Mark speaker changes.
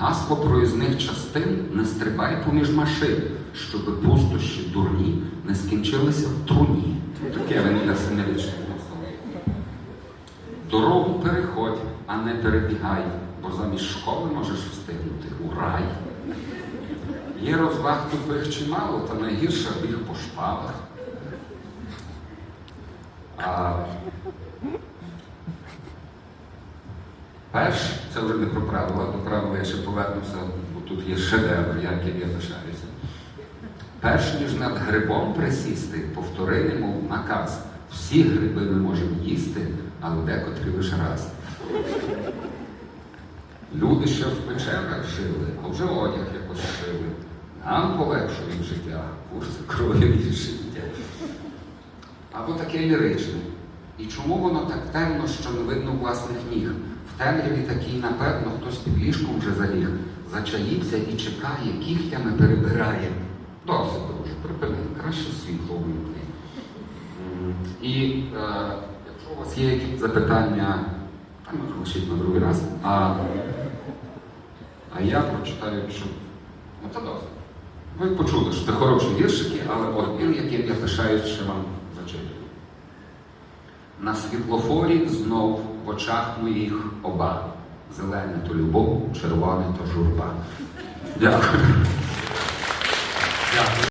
Speaker 1: Гасло проїзних частин не стрибай поміж машин, щоби пустощі дурні не скінчилися в труні. Таке він для семирічних наслов. Дорогу переходь, а не перебігай, бо замість школи можеш встигнути у рай. Є розваг тупих чимало, та найгірше біг по шпалах. А перш, це вже не про правила, до правила я ще повернуся, бо тут є шедевр, яким я пишаюся. Перш ніж над грибом присісти, повтори немов наказ. Всі гриби ми можемо їсти, але декотрі лише раз. Люди ще в печерах жили, а вже одяг якось шили. Нам полегшують життя, курси крові і життя. Або таке ліричне. І чому воно так темно, що не видно власних ніг? Темряві такій, напевно, хтось під ліжком вже заліг, зачаївся і чекає, кігтями перебирає. Досить дуже, припини, краще світло вимкни. М, І е, якщо у вас є якісь запитання, там лишіть на другий раз. А, а я прочитаю, що ну це досить. Ви почули, що це хороші віршики, але от він, яким я пишаюсь, ще вам зачитую. На світлофорі знов очах моїх оба. Зелене то любов, червоне то журба. Дякую.